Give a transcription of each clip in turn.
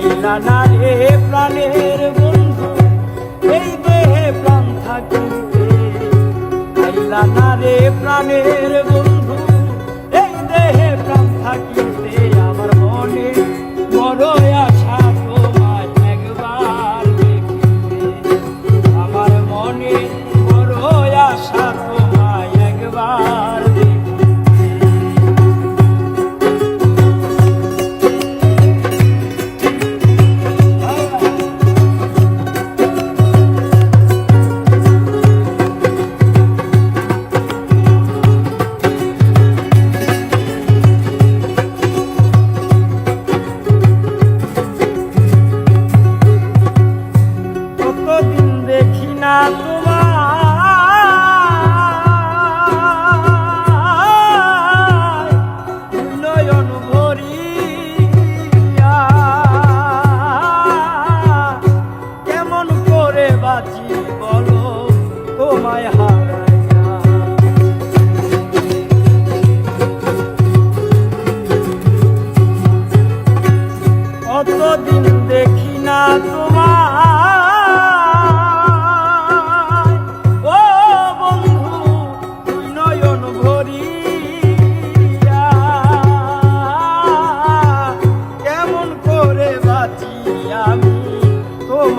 আইলা না রে প্রাণের বন্ধু এই দেহে প্রাণ থাকিতে আইলা না রে প্রাণের বন্ধু কতদিন দেখি না তোমার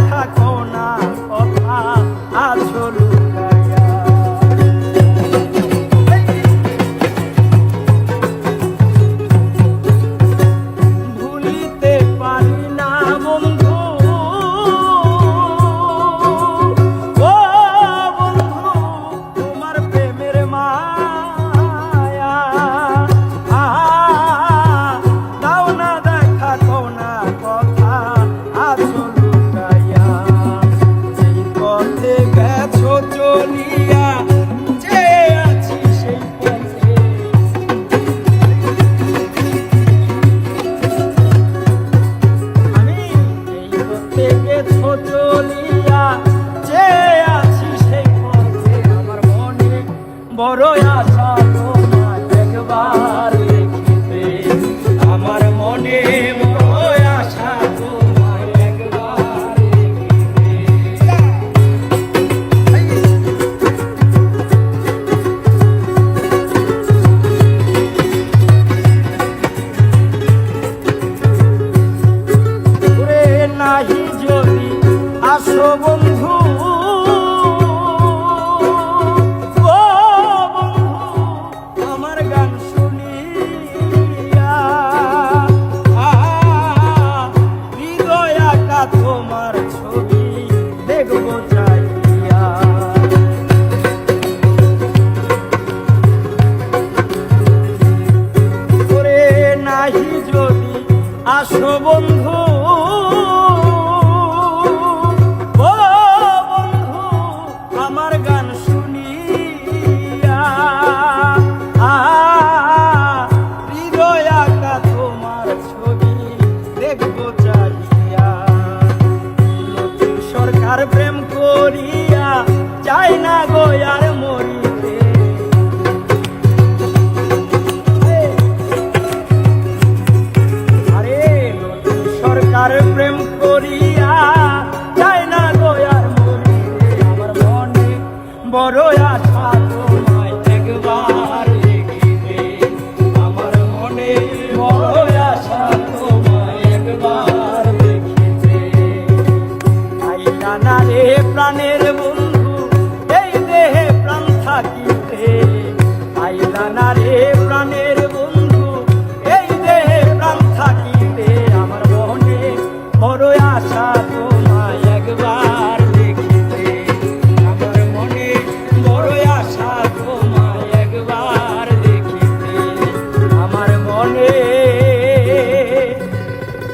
না দেখা কোনা কথা আছো চলিয়া যে আছি সেই পথে আমার মনে বড় আশা তোমায় একবার দেখিতে আমার মনে তোমার ছবি দেখব চাইয়া। নাহি যদি আসো বন্ধু করিয়া চাই না গো আর মরিতে। আরে সরকার প্রেম করিয়া চাই না গো আর আমার মনে বড় আছে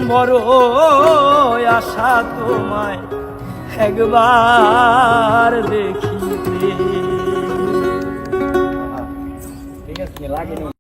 বড় আশা তোমায় একবার লাগেনি